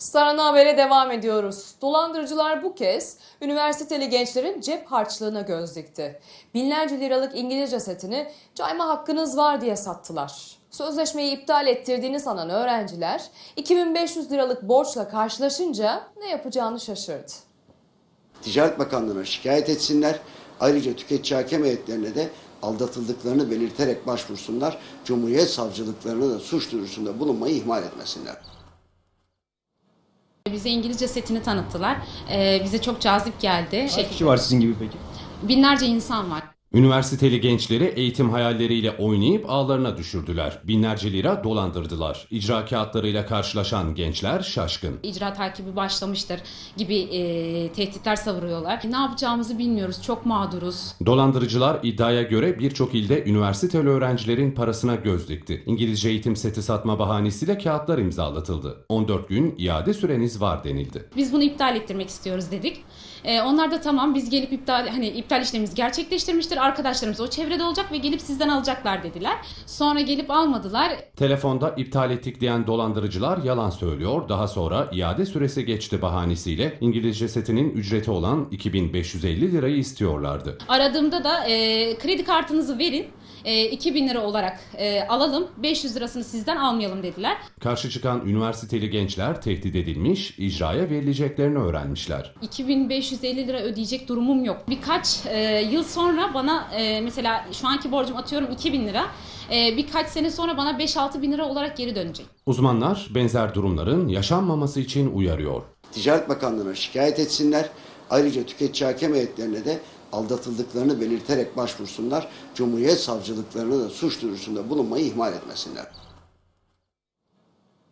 Sarana Haber'e devam ediyoruz. Dolandırıcılar bu kez üniversiteli gençlerin cep harçlığına göz dikti. Binlerce liralık İngilizce setini cayma hakkınız var diye sattılar. Sözleşmeyi iptal ettirdiğini sanan öğrenciler 2500 liralık borçla karşılaşınca ne yapacağını şaşırdı. Ticaret Bakanlığı'na şikayet etsinler. Ayrıca tüketici hakem heyetlerine de aldatıldıklarını belirterek başvursunlar. Cumhuriyet savcılıklarına da suç duyurusunda bulunmayı ihmal etmesinler. Bize İngilizce setini tanıttılar. Ee, bize çok cazip geldi. Kaç kişi var sizin gibi peki? binlerce insan var. Üniversiteli gençleri eğitim hayalleriyle oynayıp ağlarına düşürdüler. Binlerce lira dolandırdılar. İcra kağıtlarıyla karşılaşan gençler şaşkın. İcra takibi başlamıştır gibi e, tehditler savuruyorlar. Ne yapacağımızı bilmiyoruz. Çok mağduruz. Dolandırıcılar iddiaya göre birçok ilde üniversiteli öğrencilerin parasına göz dikti. İngilizce eğitim seti satma bahanesiyle kağıtlar imzalatıldı. 14 gün iade süreniz var denildi. Biz bunu iptal ettirmek istiyoruz dedik. Ee, onlar da tamam biz gelip iptal hani iptal işlemimizi gerçekleştirmiştir. Arkadaşlarımız o çevrede olacak ve gelip sizden alacaklar dediler. Sonra gelip almadılar. Telefonda iptal ettik diyen dolandırıcılar yalan söylüyor. Daha sonra iade süresi geçti bahanesiyle İngilizce setinin ücreti olan 2550 lirayı istiyorlardı. Aradığımda da e, kredi kartınızı verin. E, 2000 lira olarak e, alalım. 500 lirasını sizden almayalım dediler. Karşı çıkan üniversiteli gençler tehdit edilmiş, icraya verileceklerini öğrenmişler. 2550 lira ödeyecek durumum yok. Birkaç e, yıl sonra bana e, mesela şu anki borcum atıyorum 2000 lira. E, birkaç sene sonra bana 5-6 bin lira olarak geri dönecek. Uzmanlar benzer durumların yaşanmaması için uyarıyor. Ticaret Bakanlığı'na şikayet etsinler. Ayrıca tüketici hakem heyetlerine de aldatıldıklarını belirterek başvursunlar. Cumhuriyet savcılıklarına da suç duyurusunda bulunmayı ihmal etmesinler.